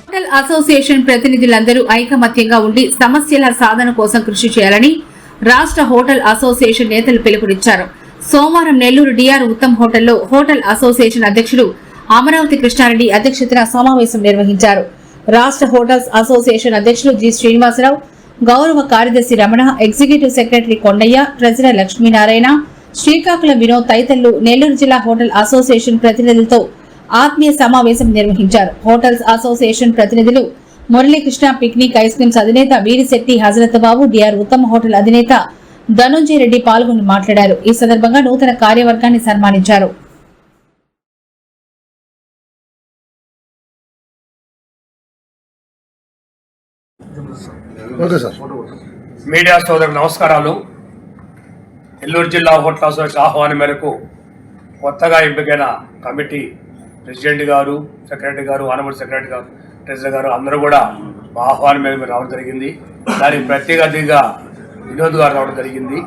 Hotel association ప్రతినిధులందరూ ఐకమత్యంగా ఉండి సమస్యల సాధన కోసం కృషి చేయాలని రాష్ట్ర హోటల్ అసోసియేషన్ నేతలు పిలుపునిచ్చారు. సోమవారం నెల్లూరు డిఆర్ ఉత్తమ్ హోటల్లో హోటల్ అసోసియేషన్ అధ్యక్షుడు అమరావతి కృష్ణారెడ్డి అధ్యక్షతన సమావేశం నిర్వహించారు. రాష్ట్ర హోటల్స్ అసోసియేషన్ అధ్యక్షులు జి శ్రీనివాసరావు గౌరవ కార్యదర్శి Ramana executive secretary Kondaiah treasurer Lakshminarayana Srikakulam Vinod తదితరులు నెల్లూరు జిల్లా హోటల్ అసోసియేషన్ ప్రతినిధులతో ఆత్మీయ సమావేశం నిర్వహించారు. హోటల్స్ అసోసియేషన్ ప్రతినిధులు మురళీకృష్ణ పిక్నిక్ ఐస్ క్రీమ్స్ అధినేత వీరిశెట్టి హజరత్ బాబు డిఆర్ ఉత్తమ్ హోటల్ అధినేత ధనుంజయ రెడ్డి పాల్గొని మాట్లాడారు. ఈ సందర్భంగా నూతన కార్యవర్గాన్ని సన్మానించారు. మీడియా సోదరులకు నమస్కారాలు. నెల్లూరు జిల్లా హోటల్ అసోసియేషన్ ఆహ్వానం మేరకు కొత్తగా ఎంపికైన కమిటీ ప్రెసిడెంట్ గారు సెక్రటరీ గారు ఆనమల్ సెక్రటరీ గారు ట్రెజరీ గారు అందరూ కూడా మా ఆహ్వానం మీద రావడం జరిగింది. దానికి ప్రత్యేక అతిథిగా వినోద్ గారు రావడం జరిగింది.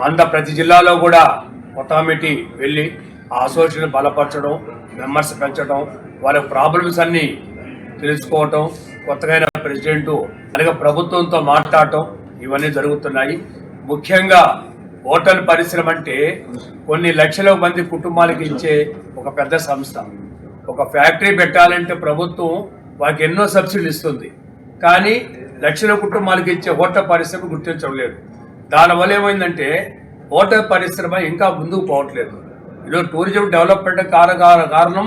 మంద ప్రతి జిల్లాలో కూడా కొత్త కమిటీ వెళ్ళి ఆ అసోసియేషన్ బలపరచడం మెంబర్స్ పెంచడం వారి ప్రాబ్లమ్స్ అన్నీ తెలుసుకోవటం కొత్తగా అయిన ప్రెసిడెంట్ అలాగే ప్రభుత్వంతో మాట్లాడటం ఇవన్నీ జరుగుతున్నాయి. ముఖ్యంగా హోటల్ పరిశ్రమ అంటే కొన్ని లక్షల మంది కుటుంబాలకి ఇచ్చే ఒక పెద్ద సంస్థ. ఒక ఫ్యాక్టరీ పెట్టాలంటే ప్రభుత్వం వారికి ఎన్నో సబ్సిడీలు ఇస్తుంది. కానీ లక్షల కుటుంబాలకు ఇచ్చే హోటల్ పరిశ్రమ గుర్తించడం లేదు దానివల్ల ఏమైందంటే హోటల్ పరిశ్రమ ఇంకా ముందుకు పోవట్లేదు. ఈరోజు టూరిజం డెవలప్మెంట్ కారణ కారణం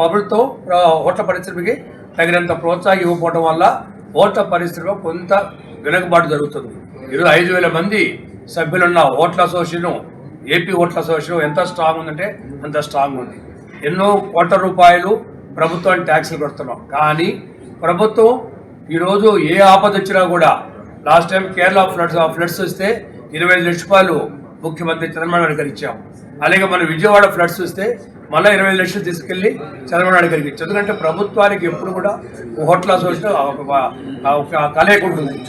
ప్రభుత్వం హోటల్ పరిశ్రమకి తగినంత ప్రోత్సాహం ఇవ్వకపోవడం వల్ల హోటల్ పరిశ్రమ కొంత వెనుకబాటు జరుగుతుంది. ఈరోజు ఐదు వేల మంది సభ్యులున్న ఓట్ల అసోసియేషన్ ఏపీ ఓట్ల అసోసియేషన్ ఎంత స్ట్రాంగ్ ఉందంటే అంత స్ట్రాంగ్ ఉంది. ఎన్నో కోట్ల రూపాయలు ప్రభుత్వాన్ని ట్యాక్స్లు కడుతున్నాం. కానీ ప్రభుత్వం ఈరోజు ఏ ఆపద వచ్చినా కూడా last time Kerala floods floods వస్తే ఇరవై ఐదు లక్షల రూపాయలు ముఖ్యమంత్రి చంద్రబాబు నాయుడు ఇచ్చాం. అలాగే మన విజయవాడ ఫ్లడ్స్ వస్తే మళ్ళీ ఇరవై ఐదు లక్షలు తీసుకెళ్ళి చంద్రబాబు నాయుడు గారికి ఇచ్చాం. ఎందుకంటే ప్రభుత్వానికి ఎప్పుడు కూడా హోటల్ అసోసియేషన్ ఒక- ఒక కలయిక ఉంటుంది.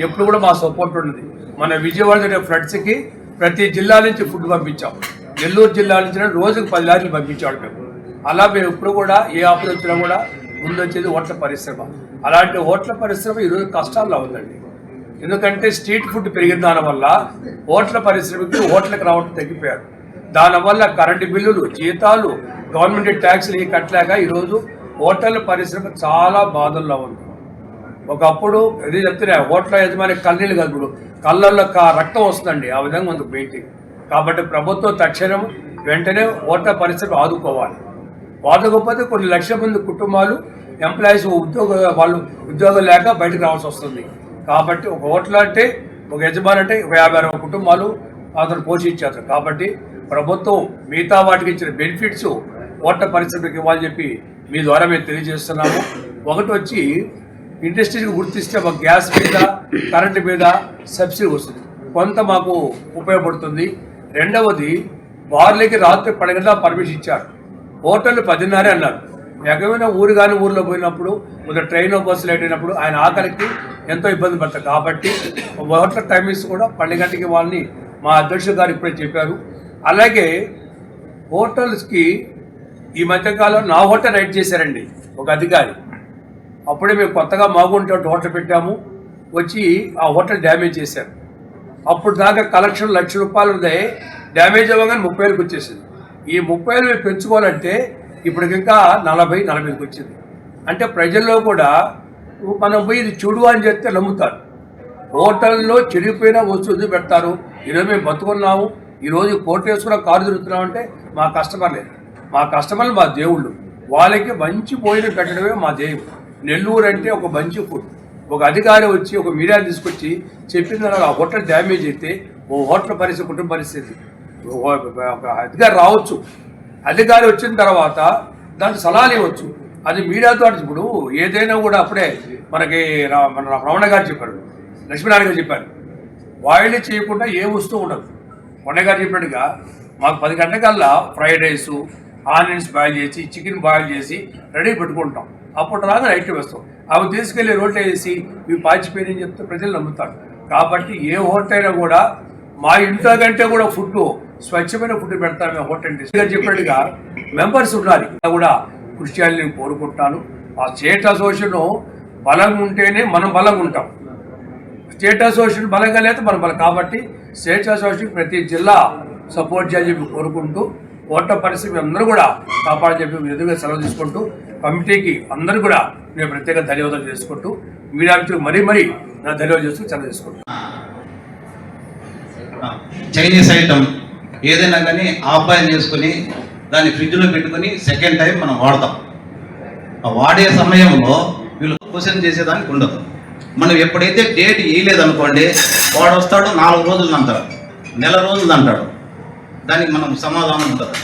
ఎప్పుడు కూడా మా సపోర్ట్ ఉంటుంది మన విజయవాడ జరిగే ఫ్లడ్స్కి ప్రతి జిల్లా నుంచి ఫుడ్ పంపించాం. నెల్లూరు జిల్లా నుంచి రోజుకు పది లారీలు పంపించాడు మేము. అలా మేము ఇప్పుడు కూడా ఏ ఆపద వచ్చినా కూడా ముందు వచ్చేది హోటల్ పరిశ్రమ. అలాంటి హోటల్ పరిశ్రమ ఈరోజు కష్టాల్లో ఉందండి. ఎందుకంటే స్ట్రీట్ ఫుడ్ పెరిగిన దానివల్ల హోటల్ పరిశ్రమకి హోటల్కి రావడం తగ్గిపోయారు. దానివల్ల కరెంటు బిల్లులు జీతాలు గవర్నమెంట్ ట్యాక్స్లు ఇవి కట్టలేక ఈరోజు హోటల్ పరిశ్రమ చాలా బాధల్లో ఉంది. ఒకప్పుడు ఇది చెప్తున్నా ఓట్ల యజమాని కన్నీళ్ళు కలుపుడు కళ్ళల్లో కా- రక్తం వస్తుందండి ఆ విధంగా ఉంది పెయింటింగ్ కాబట్టి ప్రభుత్వం తక్షణం వెంటనే ఓట్ల పరిస్థితి ఆదుకోవాలి. ఆదుకోకపోతే కొన్ని లక్షల మంది కుటుంబాలు ఎంప్లాయీస్ ఉద్యోగ వాళ్ళు ఉద్యోగం లేక బయటకు రావాల్సి వస్తుంది. కాబట్టి ఒక ఓట్ల అంటే ఒక యజమాని అంటే ఒక యాభై అరవై కుటుంబాలు అతను పోషించారు. కాబట్టి ప్రభుత్వం మిగతా వాటికి ఇచ్చిన బెనిఫిట్స్ ఓట్ల పరిస్థితికి ఇవ్వాలని చెప్పి మీ ద్వారా మేము తెలియజేస్తున్నాము. ఒకటి వచ్చి ఇండస్ట్రీకి గుర్తిస్తే ఒక గ్యాస్ మీద కరెంటు మీద సబ్సిడీ వస్తుంది. కొంత మాకు ఉపయోగపడుతుంది. రెండవది బార్లకి రాత్రి పది గంటల పర్మిషన్ ఇచ్చారు. హోటల్ పదిన్నరే అన్నారు. ఎగమైన ఊరు కానీ ఊర్లో పోయినప్పుడు కొంత ట్రైన్ బస్సు లేట్ అయినప్పుడు ఆయన ఆకలికి ఎంతో ఇబ్బంది పడతారు. కాబట్టి హోటల్ టైమింగ్స్ కూడా పన్నెండు గంటకి వాళ్ళని మా అధ్యక్షుడు గారు ఇప్పుడే చెప్పారు. అలాగే హోటల్స్కి ఈ మధ్యకాలం నా హోటల్ రైడ్ చేశారండి ఒక అధికారి. అప్పుడే మేము కొత్తగా మాగుంటే ఒకటి హోటల్ పెట్టాము. వచ్చి ఆ హోటల్ డ్యామేజ్ చేశారు. అప్పుడు దాకా కలెక్షన్ లక్ష రూపాయలు ఉన్నాయి డ్యామేజ్ అవ్వగానే ముప్పై వేలకు వచ్చేసింది. ఈ ముప్పై వేలు పెంచుకోవాలంటే ఇప్పటికింకా నలభై నలభైకి వచ్చింది. అంటే ప్రజల్లో కూడా మనం పోయి ఇది చూడు అని చెప్తే నమ్ముతారు. హోటల్లో చెడిపోయిన వస్తువులు పెడతారు? ఈరోజు మేము బతుకున్నాము. ఈరోజు కోర్టు వేసుకున్న కారు తిరుగుతున్నాం అంటే మా కస్టమర్లే. మా కస్టమర్లు మా దేవుళ్ళు. వాళ్ళకి మంచి భోజనం పెట్టడమే మా దేవుడు నెల్లూరు అంటే ఒక మంచి ఫుడ్. ఒక అధికారి వచ్చి ఒక మీడియా తీసుకొచ్చి చెప్పిన తర్వాత ఆ హోటల్ డ్యామేజ్ అయితే ఓ హోటల్ పరిస్థితి కుటుంబ పరిస్థితి. ఒక అధికారి రావచ్చు. అధికారి వచ్చిన తర్వాత దానికి సలహాలు ఇవ్వచ్చు. అది మీడియాతో ఇప్పుడు ఏదైనా కూడా అప్పుడే మనకి రా- మన రమణ గారు చెప్పారు లక్ష్మీనారాయణ గారు చెప్పారు. బాయిల్ చేయకుండా ఏ వస్తువు ఉండదు. కొండ గారు చెప్పినట్టుగా మాకు పది గంటలకల్లా ఫ్రైడ్ రైస్ ఆనియన్స్ బాయిల్ చేసి చికెన్ బాయిల్ చేసి రెడీ పెట్టుకుంటాం. అప్పుడు రాగా ఐటమ్ వేస్తాం. అవి తీసుకెళ్ళి రోడ్లు వేసి ఇవి పాచిపోయినని చెప్తే ప్రజలు నమ్ముతారు. కాబట్టి ఏ హోటల్ అయినా కూడా మా ఇంట్లో కంటే కూడా ఫుడ్ స్వచ్ఛమైన ఫుడ్ పెడతాం మేము హోటల్ ఇండస్ట్రీ చెప్పినట్టుగా మెంబర్స్ ఉండాలి. కూడా కృషి చేయాలని కోరుకుంటున్నాను ఆ స్టేట్ అసోసియేషన్ బలంగా ఉంటేనే మనం బలంగా ఉంటాం. స్టేట్ అసోసియేషన్ బలంగా లేదా మనం బలం. కాబట్టి స్టేట్ అసోసియేషన్ ప్రతి జిల్లా సపోర్ట్ చేయాలని చెప్పి కోరుకుంటూ ఓట్ల పరిస్థితి అందరూ కూడా కాపాడని చెప్పి ఎదురుగా సెలవు తీసుకుంటూ కమిటీకి అందరూ కూడా నేను ప్రత్యేక ధన్యవాదాలు చేసుకుంటూ మీడియా మిత్రులు మరీ మరీ నా ధన్యవాదాలు చేస్తూ చాలా చేసుకుంటాను చైనీస్ ఐటమ్ ఏదైనా కానీ ఆఫ్ చేసుకుని దాన్ని ఫ్రిడ్జ్లో పెట్టుకుని సెకండ్ టైం మనం వాడతాం. వాడే సమయంలో వీళ్ళు క్వశ్చన్ చేసేదానికి ఉండదు. మనం ఎప్పుడైతే డేట్ వేయలేదనుకోండి వాడు వస్తాడు నాలుగు రోజులు అంటాడు నెల రోజులు అంటాడు. దానికి మనం సమాధానం ఉంటుంది.